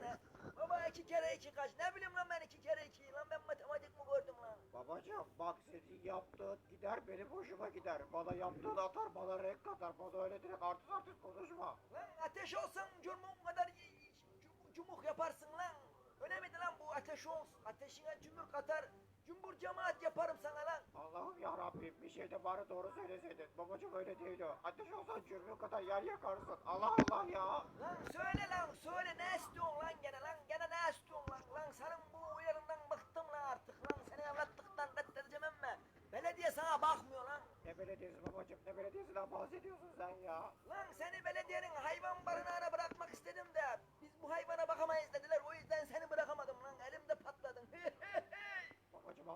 sene. Baba iki kere iki kaç? Ne bileyim lan ben iki kere iki. Lan ben matematik mi gördüm lan? Babacım bak senin yaptığın gider benim hoşuma gider. Bana yaptığın atar bana renk katar. Bana öyle direkt artist artist konuşma. Lan ateş olsan curmun kadar cumuk yaparsın lan. Ateş olsun. Ateşine cumhur katar. Cumbur cemaat yaparım sana lan. Allah'ım ya Rabbim bir şey de bari doğru söyleseydin. Babacım öyle değil o. Ateş olsan cürmü kadar yer yakarsın. Allah Allah ya. Lan söyle lan söyle ne istiyorsun lan gene lan gene ne istiyorsun lan lan senin bu uyarından bıktım lan artık lan seni evlatlıktan reddedeceğim emme belediye sana bakmıyor lan Ne belediyesi babacım ne belediyesinden bahsediyorsun sen ya. lan seni belediyenin hayvan barınağına bırakmak istedim de biz bu hayvana bakamayız dediler o yüzden seni bırakamadım lan elimde patladın Babacım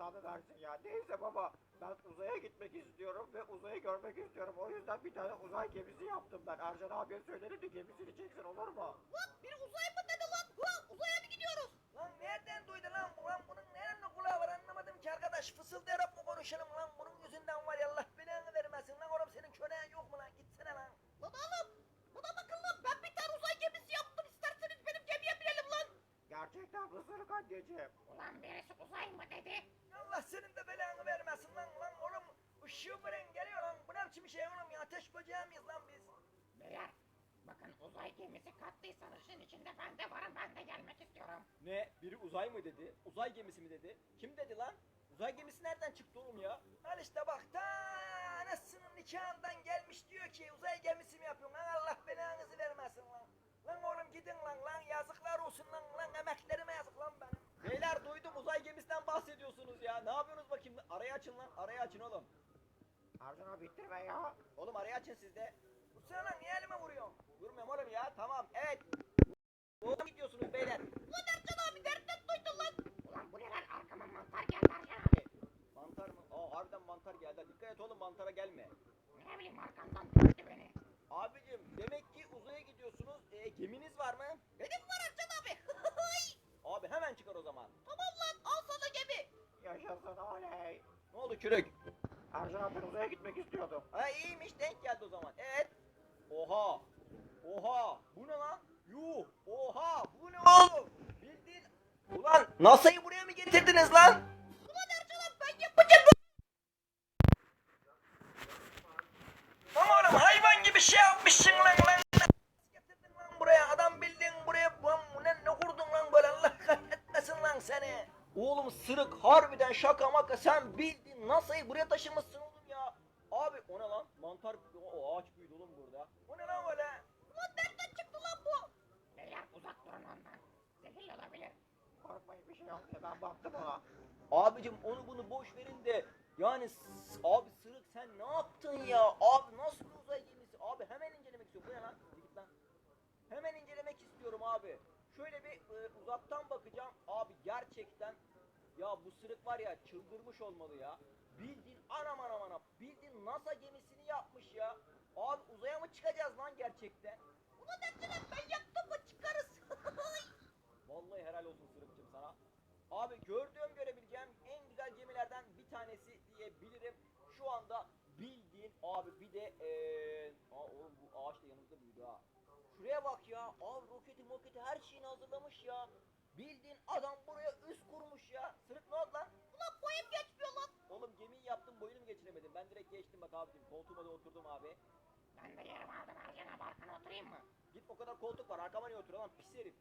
Cezanı versin ya. Neyse baba ben uzaya gitmek istiyorum ve uzayı görmek istiyorum. O yüzden bir tane uzay gemisi yaptım ben. Ercan abiye söyledim de gemisini çeksin olur mu? Lan biri uzay mı dedi lan? Ha, uzaya mı gidiyoruz? lan nereden duydu lan bu lan bunun nerede kulağı var anlamadım ki arkadaş fısıldayarak mı konuşalım lan bunun yüzünden var ya Allah belanı vermesin lan oğlum senin köleğin yok mu lan gitsene lan Lan oğlum buna bakın lan ben bir tane uzay gemisi yaptım isterseniz benim gemiye binelim lan. Gerçekten mısırık anneciğim. Ulan birisi uzay mı dedi? Allah senin de belanı vermesin lan lan oğlum ışığı veren geliyor lan bu ne biçim şey oğlum ya ateş böceği miyiz lan biz Beyler bakın uzay gemisi kattıysanız işin içinde ben de varım ben de gelmek istiyorum. Ne? Biri uzay mı dedi? Uzay gemisi mi dedi? Kim dedi lan? Uzay gemisi nereden çıktı oğlum ya? Al işte bak ta anasının nikahından gelmiş diyor ki uzay gemisi mi yapıyorsun lan Allah belanızı vermesin lan Lan oğlum gidin lan lan yazıklar olsun lan lan emeklerime yazık lan benim Beyler duydum uzay gemisinden bahsediyorsunuz ya. Ne yapıyorsunuz bakayım? Arayı açın lan. Arayı açın oğlum. Ercan abi bitirme ya. Oğlum arayı açın siz de. Vursana lan niye elime vuruyorsun Vurmuyorum oğlum ya. Tamam. Evet. Doğru gidiyorsunuz beyler. Ulan Ercan abi nereden duydun lan? Ulan bu ne lan arkama mantar geldi Ercan abi. Mantar mı? Aa harbiden mantar geldi. Dikkat et oğlum mantara gelme. Ne bileyim arkamdan döndü beni. Abicim demek ki uzaya gidiyorsunuz. E, geminiz var mı? Benim var Ercan abi. Abi hemen çıkar o zaman. tamam lan al sana gemi. Yaşasın oley. Ne oldu kürek? Uzaya gitmek istiyordum. Ha iyiymiş denk geldi o zaman. Evet. Oha. Oha. Bu ne lan? Yuh. Oha. Bu ne oğlum? Bildiğin. Ulan NASA'yı buraya Oğlum sırık harbiden şaka maka sen bildin NASA'yı buraya taşımışsın oğlum ya. Abi o ne lan? Mantar o ağaç büyüdü oğlum burada. Bu ne lan öyle Ulan nereden çıktı lan bu? Beyler uzak durun ondan. Zehirli olabilir. Korkmayın bir şey olmuyor ben baktım ona. Abicim onu bunu boş verin de yani s- abi sırık sen ne yaptın ya? Abi nasıl bir uzay gemisi? Abi hemen incelemek istiyorum. Bu ne lan? Git lan. Hemen incelemek istiyorum abi. Şöyle bir e, uzaktan bakacağım. Abi gerçekten ya bu sırık var ya çıldırmış olmalı ya. Bildiğin anam anam anam. Bildiğin NASA gemisini yapmış ya. Abi uzaya mı çıkacağız lan gerçekten? Ulan Ercan ben yaktım mı çıkarız. Vallahi helal olsun Sırıkçım sana. Abi gördüğüm görebileceğim en güzel gemilerden bir tanesi diyebilirim. Şu anda bildiğin abi bir de eee aa oğlum bu ağaç da yanımızda büyüdü ha. Şuraya bak ya. Abi roketi moketi her şeyini hazırlamış ya. Bildiğin adam buraya üst kurmuş ya. Sırık ne oldu lan? Ulan boyum geçmiyor lan. Oğlum gemiyi yaptım boyunu mu geçiremedim? Ben direkt geçtim bak abicim. Koltuğuma da oturdum abi. Ben de yerimi aldım Ercan abi arkana oturayım mı? Git o kadar koltuk var arkama niye otur lan pis herif.